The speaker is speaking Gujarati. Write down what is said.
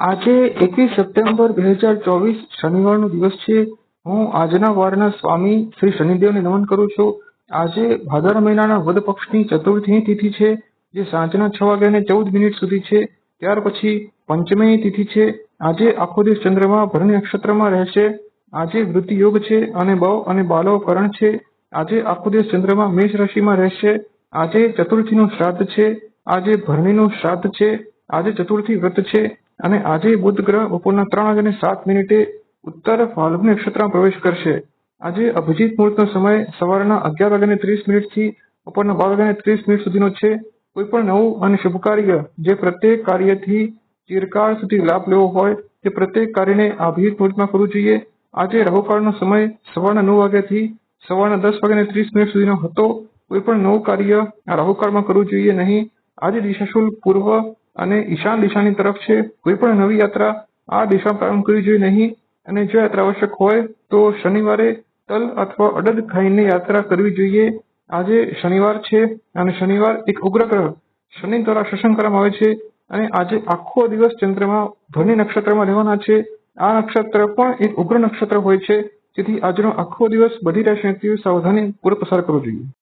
આજે એકવીસ સપ્ટેમ્બર બે હજાર ચોવીસ શનિવારનો દિવસ છે. હું આજના વારના સ્વામી શ્રી શનિદેવને નમન કરું છું. આજે ભાદર મહિનાના વદ પક્ષની ચતુર્થીની તિથિ છે, જે સાંજના છ વાગ્યાને ચૌદ મિનિટ સુધી છે. ત્યાર પછી પંચમીની તિથિ છે. આજે આખો દિવસ ચંદ્રમા ભરણી નક્ષત્રમાં રહેશે. આજે વૃત્તિ યોગ છે અને બવ અને બાલવ કરણ છે. આજે આખો દિવસ ચંદ્રમા મેષ રાશિમાં રહેશે. આજે ચતુર્થીનું શ્રાદ્ધ છે. આજે ભરણીનું શ્રાદ્ધ છે. આજે ચતુર્થી વ્રત છે. અને આજે બુધ ગ્રહ બપોરના ત્રણ વાગ્યાને સાત મિનિટે ઉત્તર ફાલ્ગુની નક્ષત્રમાં પ્રવેશ કરશે. આજે અભિજીત મુહૂર્તનો સમય સવારના અગિયાર વાગ્યાને ત્રીસ મિનિટથી બપોરના બાર વાગ્યાને ત્રીસ મિનિટ સુધીનો છે. કોઈ પણ નવું અને શુભ કાર્ય જે પ્રત્યેક કાર્યથી ચિરકાળ સુધી લાભ લેવો હોય તે પ્રત્યેક કાર્યને અભિજીત મુહૂર્તમાં કરવું જોઈએ. આજે રાહુકાળનો સમય સવારના નવ વાગ્યાથી સવારના દસ વાગ્યાને ત્રીસ મિનિટ સુધીનો હતો. કોઈ પણ નવું કાર્ય આ રાહુકાળમાં કરવું જોઈએ નહીં. આજે દિશાશુલ પૂર્વ અને ઈશાન દિશાની તરફ છે. કોઈ પણ નવી યાત્રા આ દિશા પ્રારંભ કરવી જોઈએ નહીં. અને જો યાત્રા આવશ્યક હોય તો શનિવારે તલ અથવા અડદ ખાઈને યાત્રા કરવી જોઈએ. આજે શનિવાર છે અને શનિવાર એક ઉગ્ર ગ્રહ શનિ દ્વારા શાસન કરવામાં આવે છે અને આજે આખો દિવસ ચંદ્રમાં ધ્વનિ નક્ષત્રમાં રહેવાના છે. આ નક્ષત્ર પણ એક ઉગ્ર નક્ષત્ર હોય છે. જેથી આજનો આખો દિવસ બધી રાશિ સાવધાની પૂર્વક પસાર કરવો જોઈએ.